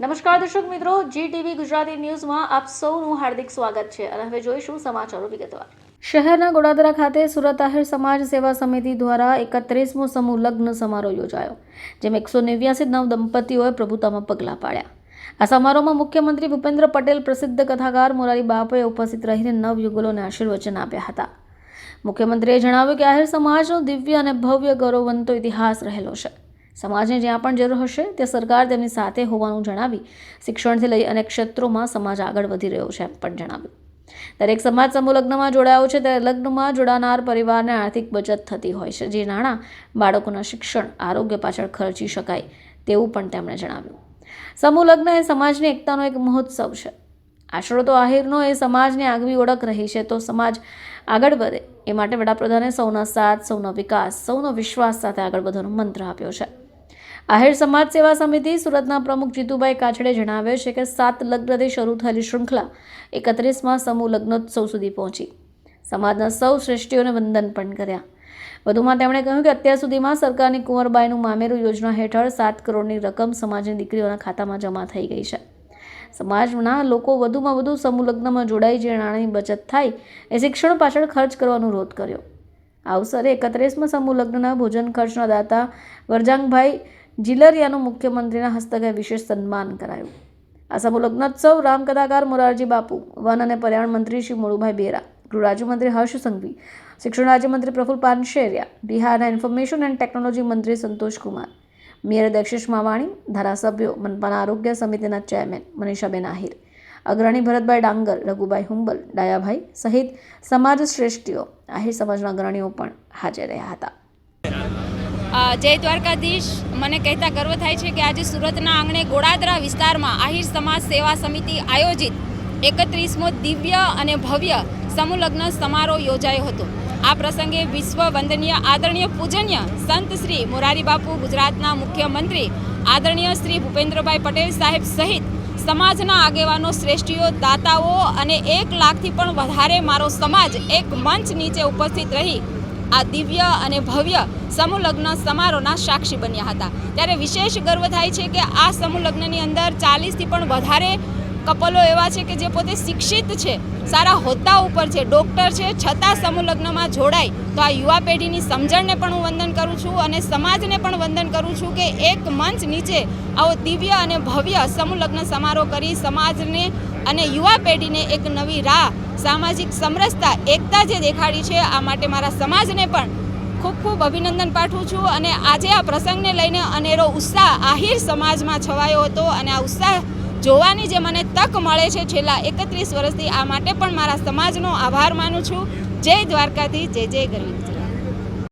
નમસ્કાર દર્શક મિત્રો જી ટીવી ગુજરાતી ન્યૂઝમાં આપ સૌનું હાર્દિક સ્વાગત છે અને હવે જોઈશું સમાચારો વિગતવાર. શહેરના ગોડાદરા ખાતે સુરત આહિર સમાજ સેવા સમિતિ દ્વારા એકત્રીસમો સમૂહ લગ્ન સમારોહ યોજાયો, જેમાં એકસો નેવ્યાસી નવ દંપતીઓએ પ્રભુતામાં પગલાં પાડ્યા. આ સમારોહમાં મુખ્યમંત્રી ભૂપેન્દ્ર પટેલ પ્રસિદ્ધ કથાકાર મોરારી બાપએ ઉપસ્થિત રહીને નવ યુગલોને આશીર્વચન આપ્યા હતા. મુખ્યમંત્રીએ જણાવ્યું કે આહિર સમાજનો દિવ્ય અને ભવ્ય ગૌરવવંતો ઇતિહાસ રહેલો છે. સમાજને જ્યાં પણ જરૂર હશે તે સરકાર તેમની સાથે હોવાનું જણાવી શિક્ષણથી લઈ અનેક ક્ષેત્રોમાં સમાજ આગળ વધી રહ્યો છે એમ પણ જણાવ્યું. દરેક સમાજ સમૂહ લગ્નમાં જોડાયો છે, ત્યારે લગ્નમાં જોડાનાર પરિવારને આર્થિક બચત થતી હોય છે, જે નાણાં, બાળકોના શિક્ષણ, આરોગ્ય પાછળ ખર્ચી શકાય તેવું પણ તેમણે જણાવ્યું. સમૂહ લગ્ન એ સમાજની એકતાનો એક મહોત્સવ છે. આશરો તો આહિરનો, એ સમાજની આગવી ઓળખ રહી છે, તો સમાજ આગળ વધે. એ માટે વડાપ્રધાને સૌના સાથ, સૌનો વિકાસ, સૌનો વિશ્વાસ સાથે આગળ વધવાનો મંત્ર આપ્યો છે. આહિર સમાજ સેવા સમિતિ સુરતના પ્રમુખ જીતુભાઈ કાછડે જણાવે છે કે સાત લગ્નથી શરૂ થયેલી શૃંખલા એકત્રીસમાં સમૂહ લગ્નોત્સવ સુધી પહોંચી. સમાજના સૌ શ્રેષ્ઠીઓને વંદન પણ કર્યા. વધુમાં તેમણે કહ્યું કે અત્યાર સુધીમાં સરકારની કુંવરબાઈનું મામેરું યોજના હેઠળ સાત કરોડની રકમ સમાજની દીકરીઓના ખાતામાં જમા થઈ ગઈ છે. સમાજના લોકો વધુમાં વધુ સમૂહ લગ્નમાં જોડાઈ જે નાણાંની બચત થાય એ શિક્ષણ પાછળ ખર્ચ કરવાનો રોધ કર્યો. આ અવસરે એકત્રીસમાં સમૂહ લગ્નના ભોજન ખર્ચના દાતા વરજાંગભાઈ જીલરિયાનું મુખ્યમંત્રીના હસ્તકે વિશેષ સન્માન કરાયું. આ સમૂહ લગ્નોત્સવ રામકથાકાર મોરારજી બાપુ, વન અને પર્યાવરણ મંત્રી શ્રી મોળુભાઈ બેરા, ગૃહ રાજ્યમંત્રી હર્ષ સંઘવી, શિક્ષણ રાજ્યમંત્રી પ્રફુલ પાનશેરિયા, બિહારના ઇન્ફોર્મેશન એન્ડ ટેકનોલોજી મંત્રી સંતોષ કુમાર, મેયર દક્ષિશ માવાણી, ધારાસભ્યો મનપાના આરોગ્ય સમિતિના ચેરમેન મનીષાબેન આહિર, અગ્રણી ભરતભાઈ ડાંગર, રઘુભાઈ હુંબલ, ડાયાભાઈ સહિત સમાજ શ્રેષ્ઠીઓ, આહિર સમાજના અગ્રણીઓ પણ હાજર રહ્યા હતા. જય દ્વારકાધીશ. મને કહેતા ગર્વ થાય છે કે આજે સુરતના આંગણે ગોળાદરા વિસ્તારમાં આહિર સમાજ સેવા સમિતિ આયોજિત એકત્રીસમો દિવ્ય અને ભવ્ય સમૂહલગ્ન સમારોહ યોજાયો હતો. આ પ્રસંગે વિશ્વ વંદનીય આદરણીય પૂજનીય સંત શ્રી મોરારી બાપુ ગુજરાતના મુખ્યમંત્રી આદરણીય શ્રી ભૂપેન્દ્રભાઈ પટેલ સાહેબ સહિત સમાજના આગેવાનો, શ્રેષ્ઠીઓ, દાતાઓ અને એક લાખથી પણ વધારે મારો સમાજ એક મંચ નીચે ઉપસ્થિત રહી આ દિવ્ય અને ભવ્ય સમૂહ લગ્ન સમારોહના સાક્ષી બન્યા હતા. ત્યારે વિશેષ ગર્વ થાય છે કે આ સમૂહ લગ્નની અંદર ચાલીસથી પણ વધારે કપલો એવા છે કે જે પોતે શિક્ષિત છે, સારા હોદ્દા ઉપર છે, ડૉક્ટર છે, છતાં સમૂહ લગ્નમાં જોડાય, તો આ યુવા પેઢીની સમજણને પણ હું વંદન કરું છું અને સમાજને પણ વંદન કરું છું કે એક મંચ નીચે આવો દિવ્ય અને ભવ્ય સમૂહ સમારોહ કરી સમાજને અને યુવા પેઢીને એક નવી રાહ, સામાજિક સમરસતા, એકતા જે દેખાડી છે, આ માટે મારા સમાજને પણ ખૂબ ખૂબ અભિનંદન પાઠવું છું અને આજે આ પ્રસંગને લઈને અનેરો ઉત્સાહ આહિર સમાજમાં છવાયો હતો અને આ ઉત્સાહ જોવાની જે મને તક મળે છે છેલ્લા એકત્રીસ વર્ષથી આ માટે પણ મારા સમાજનો આભાર માનું છું. જય દ્વારકાથી જય જય ગરવી